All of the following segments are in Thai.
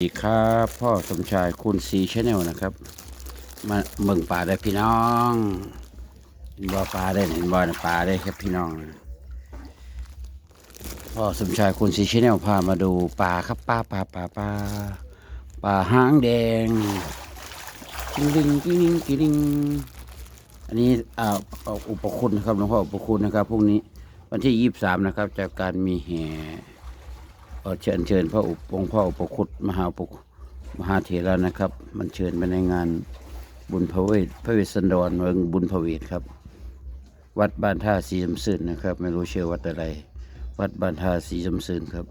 สวัสดีครับพ่อสมชายคุณซีชาแนลนะครับ มาเบิ่งป่าได้พี่น้องเห็นบ่อปลาได้เห็นบ่อปลาได้ครับพี่น้องพ่อสมชายคุณซีชาแนลพามาดูปลาครับปลาปลาปลาปลาปลาหางแดงกิ้งลิงกิ้งลิงกิ้งลิงอันนี้อ่าเอาอุปคุณนะครับหลวงพ่ออุปคุณนะครับพรุ่งนี้วันที่ยี่สิบสามนะครับจากการมีแห่ ขอเชิญเชิญพระอุปองค์พ่ออุปคุตมหาอุปคุมหาเถระนะครับ มันเชิญไปในงานบุญพระเวทพระเวสสันดรเมืองบุญพระเวทครับ วัดบ้านท่าสีสำซึนนะครับ ไม่รู้เชื่อวัดอะไร วัดบ้านท่าสีสำซึนครับ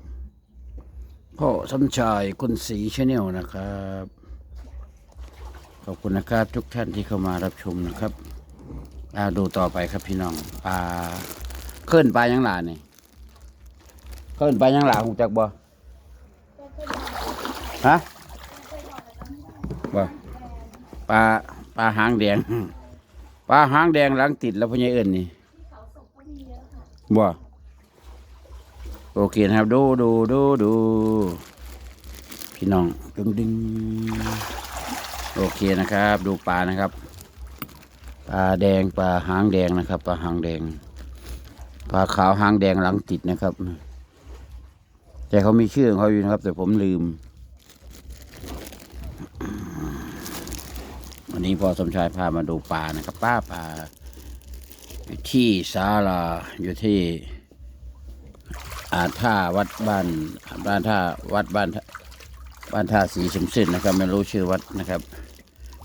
พ่อสมชายคุณศรีชาแนลนะครับ ขอบคุณนะครับทุกท่านที่เข้ามารับชมนะครับอาดูต่อไปครับพี่น้องปลาเคลื่อนปลายังหลาเนี่ เขาเอิ้นไปยังหลาหูจักบ่ฮะบ่ปลาปลาหางแดง ปลาหางแดงหลังติดแล้วพญาเอิ้นนี่บ่โอเคนะครับ ดูดูดูดูพี่น้องดึงดึงโอเคนะครับ ดูปลานะครับปลาแดงปลาหางแดงนะครับปลาหางแดงปลาขาวหางแดงหลังติดนะครับ แต่เขามีชื่อของเขาอยู่นะครับ แต่ผมลืม วันนี้พอสมชายพามาดูปลานะครับป้าปลาที่ศาลาอยู่ที่อาท่าวัดบ้านบ้านท่าวัดบ้านบ้านท่าสีสมสิ้นนะครับ ไม่รู้ชื่อวัดนะครับ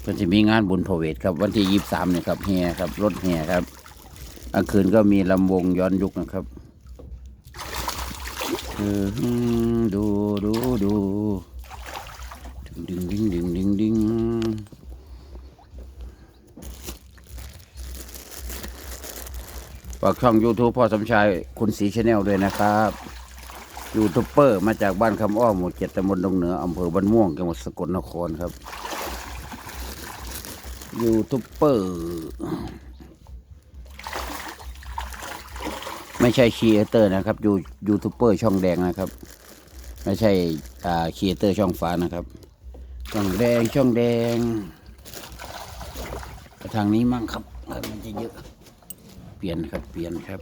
เพิ่นจะมีงานบุญพเวทครับ วันที่ยี่สามเนี่ยครับเฮียครับรถเฮียครับกลางคืนก็มีลำวงย้อนยุคนะครับ ดูดูดูดึงดึงดึงดึงดึงฝากช่อง YouTube พ่อสมชายคุณศรีชาแนลด้วยนะครับยูทูบเบอร์มาจากบ้านคำอ้อหมู่เจ็ดตำบลดงเหนืออำเภอบ้านม่วงจังหวัดสกลนครครับยูทูบเบอร์ ไม่ใช่ครีเอเตอร์นะครับยูยูทูบเบอร์ช่องแดงนะครับ ไม่ใช่อ่าครีเอเตอร์ช่องฟ้านะครับ ช่องแดงช่องแดงทางนี้มั่งครับมันจะเยอะ เปลี่ยนครับเปลี่ยนครับ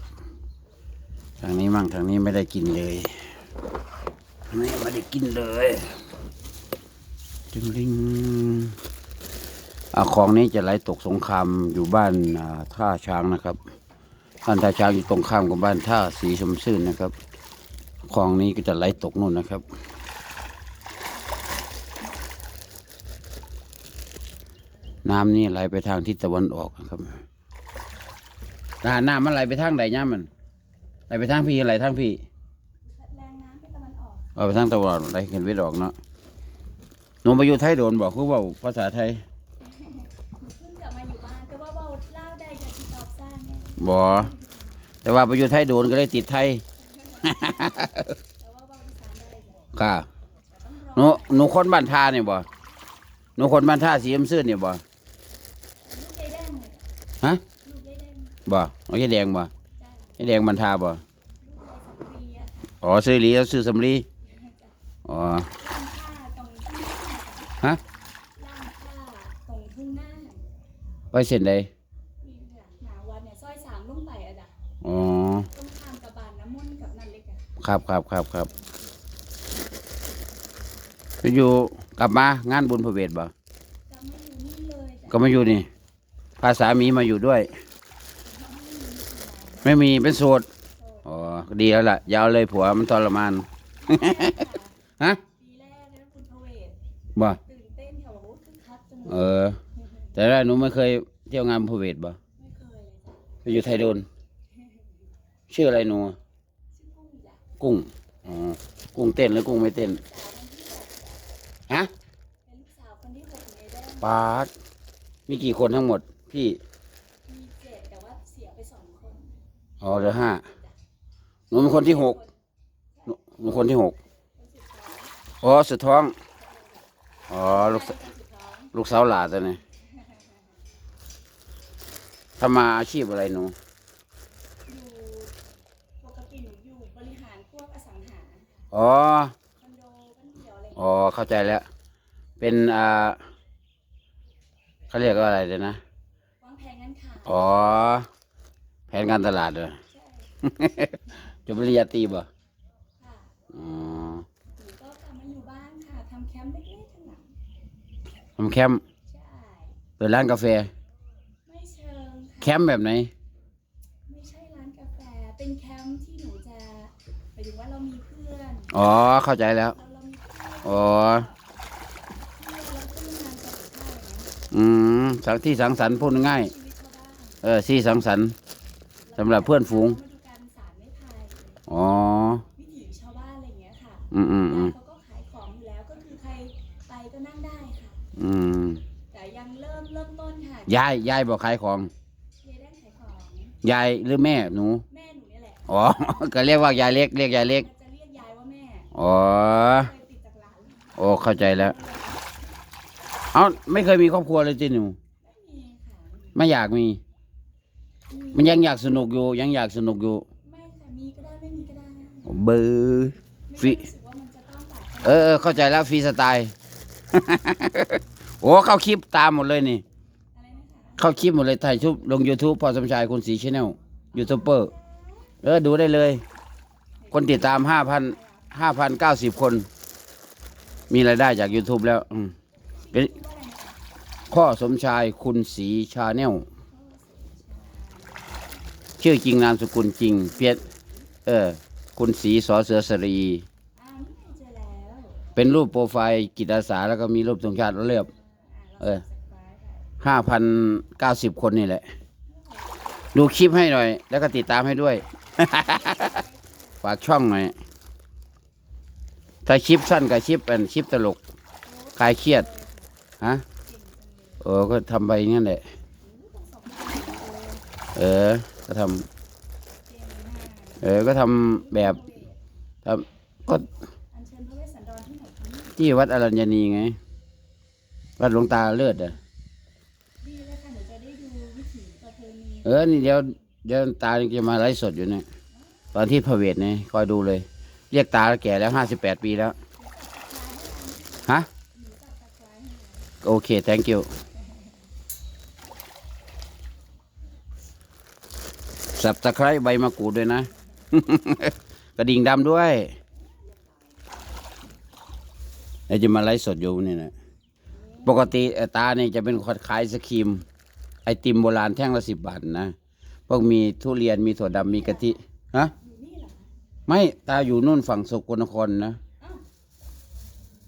ทางนี้มั่งทางนี้ไม่ได้กินเลยทางนี้ไม่ได้กินเลยจึงลิงอ่าของนี้จะไหลตกสงครามอยู่บ้านท่าช้างนะครับ บ้านท่าช้างอยู่ตรงข้ามกับบ้านท่าสีชมซื่นนะครับคลองนี้ก็จะไหลตกนู่นนะครับน้ำนี่ไหลไปทางทิศตะวันออกนะครับน้ำน้ำมันไหลไปทางใดย่ามันไหลไปทางพี่ไหลทางพี่แรงน้ำที่ตะวันออกเอาไปทางตะวันออกไหลเห็นเวทออกเนาะหนูมาอยู่ไทยโดนบอกคือเว่าภาษาไทย บอแต่ว่าไปอยู่ไทยโดนก็เลยติดไทยแต่ว่าเบาที่สามได้จ้ะค่ะต้องรอหนูหนูคนบ้านท่าเนี่ยบ่หนูคนบ้านท่าสีน้ำซื่นเนี่ยบ่ลูกยายแดงเลยฮะลูกยายแดงบ่เอาแค่แดงบ่จ้ะไอ้แดงบ้านท่าบ่ลูกยายสัมรีอะค่ะอ๋อซื้อหลีแล้วซื้อสำลีอ๋อล่างผ้าตรงทุ่งหน้าฮะล่างผ้าตรงทุ่งหน้าไปเส้นใด ครับครับครับครับไปอยู่กลับมางานบุญพระเวทบ่จะไม่อยู่นี่เลยจ้ะก็มาอยู่นี่พาสามีมาอยู่ด้วย ไม่มีเป็นโสดอ๋อดีแล้วล่ะอยาวเลยผัวมันทรมานฮะปีแรกเนี่ยคุณพระเวทบ่ตื่นเต้นค่ะว่าโอ้คึกคักจังเอเลยอแต่ละหนูไม่เคยเที่ยวงานบุญพระเวทบ่ไม่เคยเลยจ้ะไปอยู่ไทยโดน ชื่ออะไรหนูชื่อ กุ้งอ๋อกุ้งเต้นหรือกุ้งไม่เต้นฮะเป็นลูกสาวคนที่หกในแดงปาดมีกี่คนทั้งหมด พี่มีเจ็ดแต่ว่าเสียไปสองคนอ๋อเหลือห้าหนูเป็นคนที่หกหนูคนที่หกอ๋อสุดท้องอ๋อลูกสคนสุดท้องลูกสาวหลาตัวนี้ทำมาอาชีพอะไรหนู อยู่ปกติหนู อยู่บริหารพวกอสังหาอ๋อคอนโดบ้านเดี่ยวอะไรอ๋อ เข้าใจแล้ว เป็นอ่าเขาเรียกว่าอะไรเดี๋ยวนะ วางแผนงั้นค่ะอ๋อ แผนการตลาดเหรอใช่จบปริญญาตรีบ่ค่ะอ๋อหนูก็กลับมาอยู่บ้านค่ะทำแคมป์เล็กๆข้างหลังทำแคมป์ใช่ เปิดร้านกาแฟ ไม่เชิงแคค่ะมป์แบบไหน ไม่ใช่ร้านกาแฟ เป็นแค ถึงว่าเรามีเพื่อนอ๋อเข้าใจแล้ว เราเรามีเพื่อนอ๋อเพื่อนแล้วก็มีงานกับข้าวอย่างเงี้ยอืมสังที่สังสรรค์พูดง่ายชีวิตชาวบ้านๆเออที่สังสรรค์ สำหรับเพื่อนฝูง มาดูการสารไม้ไผ่อ๋อ วิถีชาวบ้านอะไรอย่างเงี้ยค่ะอืมอืมอืยายมเขาก็ขายของอยู่แล้วก็คือใครไปก็นั่งได้ค่ะ อืมแต่ยังเริ่มเริ่มต้นค่ะยายยายบอกขายของ เยได้ขายของยายหรือแม่หนู อ๋อ ก็เรียกว่ายายเล็กเรียกยายเล็ก จะเรียกยายว่าแม่อ๋อ เคยติดจากหลานโอ้เข้าใจแล้ว เอ้าไม่เคยมีครอบครัวเลยจีหนู ไม่มีค่ะไม่อยากมี มันยังอยากสนุกอยู่ ยังอยากสนุกอยู่ ไม่ค่ะมีก็ได้ไม่มีก็ได้เบอร์ไม่ฟิได้รู้สึกว่ามันจะต้องแบบเออเออเข้าใจแล้วฟรีสไตล์ โอ้เข้าคลิปตามหมดเลยนี่ อะไรนะคะเข้าคลิปหมดเลยถ่ายชุบลง YouTube พอสมชายคุณสีชแนลยูทูบเบอร์ เออดูได้เลย คนติดตามห้าพันห้าพันเก้าสิบคน มีรายได้จาก YouTube แล้วเป็นข้อสมชายคุณสีชาแนลชื่อจริงนามสกุลจริง เพียรเออ คุณสีสอเสือสรีเจอแล้วเป็นรูปโปรไฟล์กิจอาสาแล้วก็มีรูปธงชาติเรียบ เออห้าพันเก้าสิบคนนี่แหละ ดูคลิปให้หน่อย แล้วก็ติดตามให้ด้วย ฝากช่องหน่อย ถ้าคลิปสั้นกับคลิปเป็นคลิปตลกคลายเครียด ฮะ เออ ก็ทำไปงั้นแหละ เออ ก็ทำ เออ ก็ทำแบบทำก็อัญเชิญพระเวสสันดรที่วัดอรัญญนีไง วัดหลวงตาเลือดอะเออ นี่เดี๋ยว ดี๋ยวตาจะมาไลฟ์สดอยู่เนี่ยตอนที่พระเวทเนี่ยคอยดูเลย เรียกตาแก่แล้วห้าสิบแปดปีแล้วฮะโอเค thank you สับตะไคร้ใบมะกรูดด้วยนะ กระดิ่งดำด้วยแล้วจะมาไลฟ์สดอยู่นี่นะปกติตาเนี่ยจะเป็นคนขายไอศครีม ไอติมโบราณแท่งละสิบบาทนะ พวกมีทุเรียนมีถั่วดำมีกะทิฮะอยู่นี่เหรอคะไม่ตาอยู่นู่นฝั่งสกลนครนะอ้าว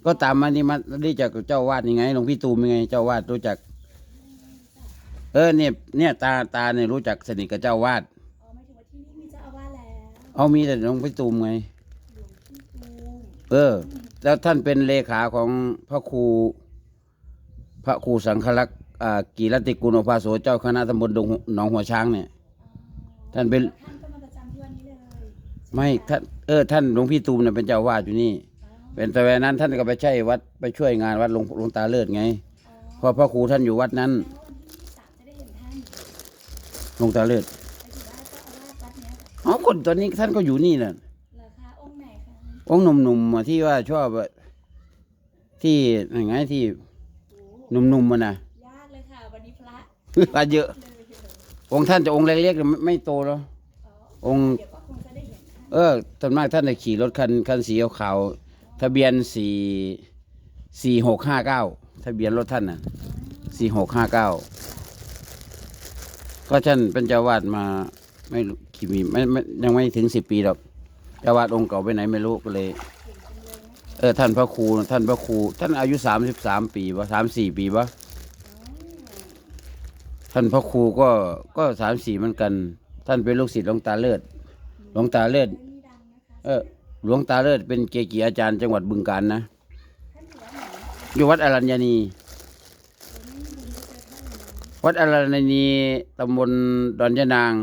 ก็ตามมานี่มาได้จากเจ้าวาดยังไงหลวงพี่ตูมยังไง เจ้าวาดรู้จัก เออเนี่ยเนี่ยตาตาเนี่ยรู้จักสนิทกับเจ้าวาดอ๋อหมายถึงว่าที่นี่มีเจ้าอาวาสแล้วเอามีแต่หลวงพี่ตูมไงหลวงพี่ตูมเออ แล้วท่านเป็นเลขาของพระครู พระครูสังฆลักษณ์อ่ากีรติกุลโอภาโสเจ้าคณะตำบลดงหนองหัวช้างเนี่ย ท่านเป็นแล้วท่านก็มาประจำที่วันนี้เลยไม่ท่านเออท่านหลวงพี่ตูมเนี่ยเป็นเจ้าวาดอยู่นี่อ๋อเป็นแต่เวลานั้นท่านก็ไปใช้วัดไปช่วยงานวัดหลวงหลวงตาเลิศไงอ๋อเพราะพระครูท่านอยู่วัดนั้นแล้ววันที่ยี่สิบสามจะได้เห็นท่านหลวงตาเลิศไปถือว่าเจ้าอาวาสวัดเนี้ยค่ะอ๋อคนตอนนี้ท่านก็อยู่นี่น่ะ เหรอคะองค์ไหนคะองค์หนุ่มๆอะที่ว่าชอบอะที่ยังไงที่โอ้หนุ่มๆมันนะยากเลยค่ะ วันนี้พระว่าเยอะ เลย องค์ท่านจะองค์เล็กๆไม่ไม่โตแล้วอ๋อองค์เดี๋ยวก็คงจะได้เห็นท่านเออส่วนมากท่านจะขี่รถคันคันสีขาวๆทะเบียนสี่สี่หกห้าเก้าทะเบียนรถท่านน่ะสี่หกห้าเก้าก็ท่านเป็นเจ้าวาดมาไม่รู้กี่ปีไม่ไม่ยังไม่ถึงสิบปีหรอกเจ้าวาดองค์เก่าไปไหนไม่รู้ก็เลย เออท่านพระครูท่านพระครู ท่านอายุสามสิบสามปีวะสามสี่ปีวะ ท่านพระครูก็ก็สามสี่เหมือนกัน ท่านเป็นลูกศิษย์หลวงตาเลิศหลวงตาเลิศเอดเออหลวงตาเลิศเป็นเกจิอาจารย์จังหวัดบึงกาฬนะอยู่วัดอรัญญานี วัดอรัญญานีตำบลดอนยะนาง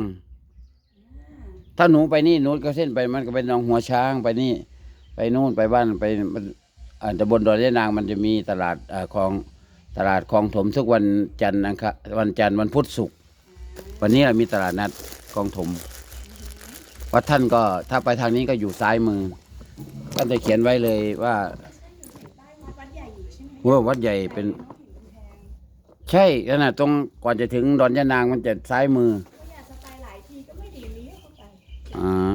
ถ้าหนูไปนี่หนูก็เส้นไปมันก็ไปหนองหัวช้างไปนี่ ไปนู่นไปบ้านไปมันอ่าตำบลดอนยะนางมันจะมีตลาดอ่าของ ตลาดคลองถมทุกวันจันทร์นะครับวันจันทร์วันพุธศุกร์วันนี้มีตลาดนัดคลองถมวัดท่านก็ถ้าไปทางนี้ก็อยู่ซ้ายมือท่านจะเขียนไว้เลยว่าไม่ใช่หนูอยู่บ้านช่ไหมว่าวัดใหญ่เป็นแต่ต้องถึงกำแพงใช่ขนาดตรงก่อนจะถึงดอนยะนางมันจะซ้ายมือก็อยากจะไปหลายทีก็ไม่ดีเลี้ยวเข้าไปอ่า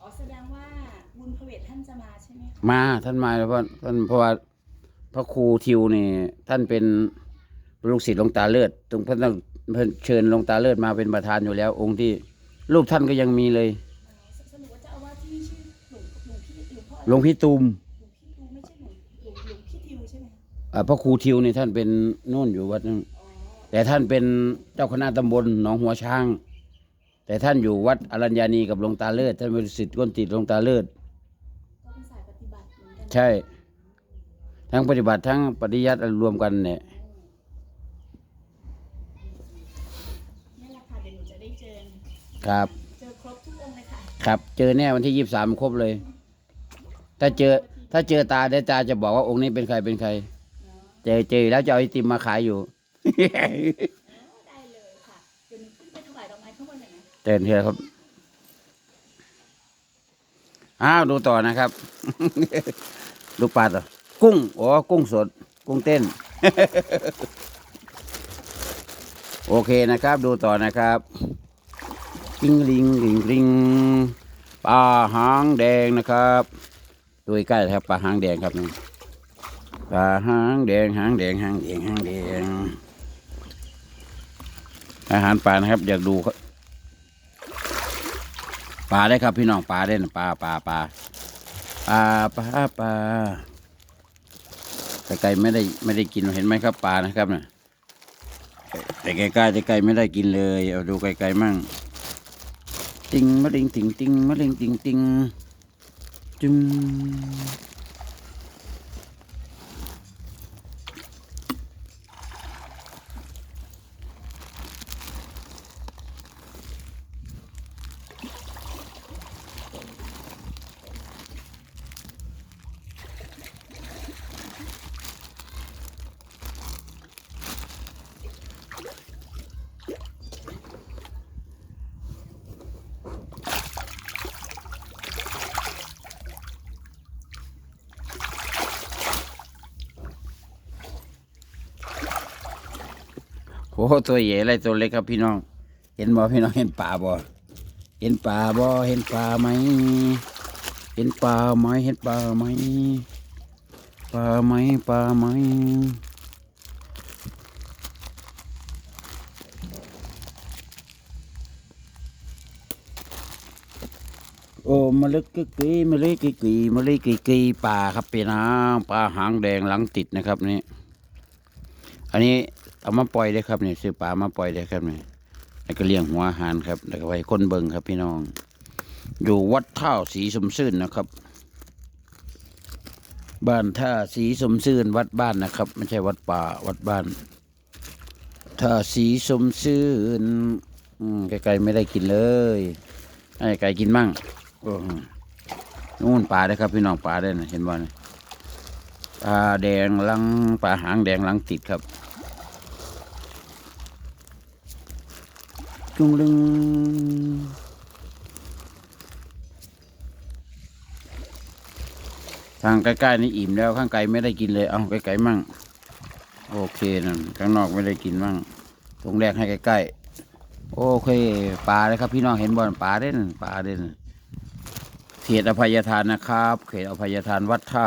อ๋อแสดงว่าบุญพระเวทท่านจะมาใช่ไหมคะมาท่านมาแล้วเพราะท่านเพราะว่า พระครูทิวนี่ท่านเป็นลูกศิษย์หลวงตาเลิศตรงเพิ่นต้องเพิ่นเชิญหลวงตาเลิศมาเป็นประธานอยู่แล้ว องค์ที่รูปท่านก็ยังมีเลยอ๋อสรุปว่าเจ้าอาวาสที่นี่ชื่อหลวงหลวงพี่หลวงพ่ออะไรหลวงพี่ตูมหลวงพี่ดูไม่ใช่หลวงหลวงหลวงพี่ทิวใช่ไหมคะอ่าพระครูทิวนี่ท่านเป็นโน่นอยู่วัดนึงอ๋อแต่ท่านเป็นเจ้าคณะตำบลหนองหัวช้าง แต่ท่านอยู่วัดอรัญญานีกับหลวงตาเลิศท่านเป็นศิษย์ก้นติดหลวงตาเลิศก็เป็นสายปฏิบัติเหมือนกัน ใช่ ทั้งปฏิบัติทั้งปฏิยัติรวมกันเนี่ยนี่แหละค่ะเดี๋ยวหนูจะได้เจอครับ เจอครบทุกองค์เลยค่ะ ครับ เจอแน่วันที่ยี่สามครบเลย ถ้าเจอ ถ้าเจอตาได้ตาจะบอกว่าองค์นี้เป็นใครเป็นใคร เจอเจอแล้วจะเอาไอติมมาขายอยู่ได้เลยค่ะเดี๋ยวหนูขึ้นไปถวายดอกไม้ข้างบนหน่อยนะเตือนเถอะครับ อ้าวดูต่อนะครับ ดูปลาต่อ กุ้ง อ๋อ กุ้งสด กุ้งเต้น โอเคนะครับ ดูต่อนะครับลิงลิงลิงลิงปลาหางแดงนะครับดูใกล้ครับปลาหางแดงครับนี่ปลาหางแดงหางแดงหางแดงหางแดง อาหารปลานะครับอยากดูครับปลาได้ครับพี่น้องปลาได้นะปลาปลาปลาปลาปลาปลา แต่ไก่ไม่ได้ไม่ได้กินเห็นไหมครับปลานะครับเนี่ยแต่ไก่ๆแต่ไก่ไม่ได้กินเลยเอาดูไก่ๆมั่งติงมะเร็งติงติงมะเร็งติงติงจึง อ้ตัวใหญ่อะไรตัวเล็กครับพี่น้อง เห็นบ่พี่น้องเห็นปลาบ่เห็นปลาบ่เห็นปลาไหมเห็นปลาไหมเห็นปลาไหมปลาไหมปลาไหมโอ้มาเล็กกึกกีมาเล็กกึกกีมาเล็กกึกกีปลาครับพี่น้องปลาหางแดงหลังติดนะครับนี่อันนี้ เอามาปล่อยได้ครับนี่ซื้อปลามาปล่อยได้ครับนี่แล้วก็เลี้ยงหัวอาหารครับ แล้วก็ไว้คนเบิงครับพี่น้อง อยู่วัดท่าสีสมซื่นนะครับ บ้านท่าสีสมซื่นวัดบ้านนะครับ ไม่ใช่วัดป่าวัดบ้านท่าสีสมซื่นอืมไกลๆไม่ได้กินเลยให้ไก่กินมั่งนู่นปลาได้ครับพี่น้องปลาได้นะเห็นบ่เนี่ยปลาแดงหลังปลาหางแดงหลังติดครับ จุงลึงทางใกล้ๆนี่อิ่มแล้วข้างไกลไม่ได้กินเลย เอาไกลๆมั่ง โอเคนั่นข้างนอกไม่ได้กินมั่ง ตรงแรกให้ใกล้ๆ โอเคปลาเลยครับ พี่น้องเห็นบ่อนปลาเด่นปลาเด่นเขตอภัยทานนะครับ เขตอภัยทานวัดท่า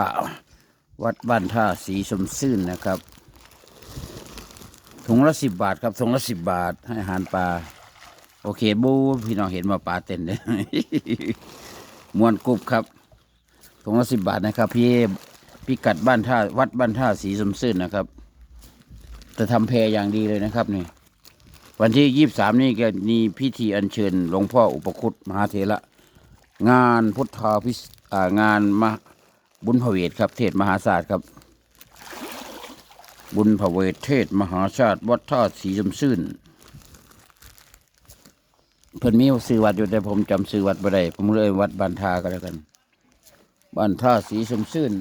วัดบ้านท่าสีสมซื่นนะครับถุงละสิบบาทครับถุงละสิบบาทให้อาหารปลา โอเคบูพี่น้องเห็นมาปลาเต้นเลยมวนกรุบครับถุงละสิบบาทนะครับ พี่พี่กัดบ้านท่าวัดบ้านท่าสีสมซื่นนะครับ จะทำแพรอย่างดีเลยนะครับนี่ วันที่ยี่สามนี่ก็มีพิธีอัญเชิญหลวงพ่ออุปคุตมหาเถระงานพุทธาพิสงานมาบุญพระเวทครับ เทศมหาศาสตร์ครับ บุญพระเวทเทศมหาชาติวัดท่าสีชมซื่น เพิ่นมีซื้อวัดอยู่แต่ผมจำซื้อวัดบ่ได้ผมเลยวัดบ้านท่าก็แล้วกันบ้านท่าสีชมซื่น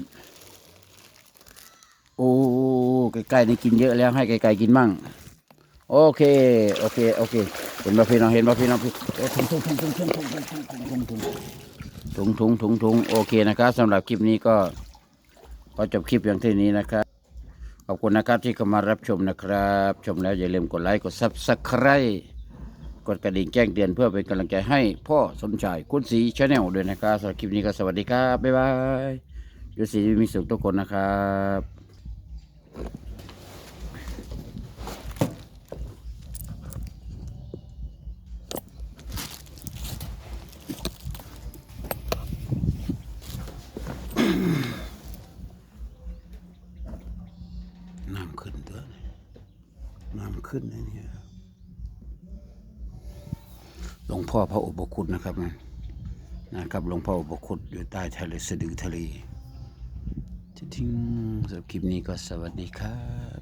โอ้ใกล้ๆนี่กินเยอะแล้วให้ไกลๆกินมั่ง โอเค โอเค โอเค เห็นบ่พี่น้องเห็นบ่พี่น้องพี่ถุงถุงถุงถุงถุงถุงถุงถุงถุงถุงถุงถุงถุงถุงโอเคนะครับสำหรับคลิปนี้ก็ขอจบคลิปอย่างที่นี้นะครับขอบคุณนะครับที่เข้ามารับชมนะครับ ชมแล้วอย่าลืมกดไลค์กดซับสไคร b ์ กดกระดิ่งแจ้งเตือนเพื่อเป็นกำลังใจให้พ่อสมชายคุณสีชาแนลด้วยนะครับสำหรับคลิปนี้ก็สวัสดีครับ บ๊ายบายยู่สีมีสุขทุกคนนะครับน้ำขึ้นตัวนี้น้ำขึ้นนะเนี่ยหลวง พ่อพระอุปคุตนะครับนะนะครับหลวงพ่ออุปคุตอยู่ใต้ทะเลสะดือทะเลทิ้งสำหรับคลิปนี้ก็สวัสดีครับ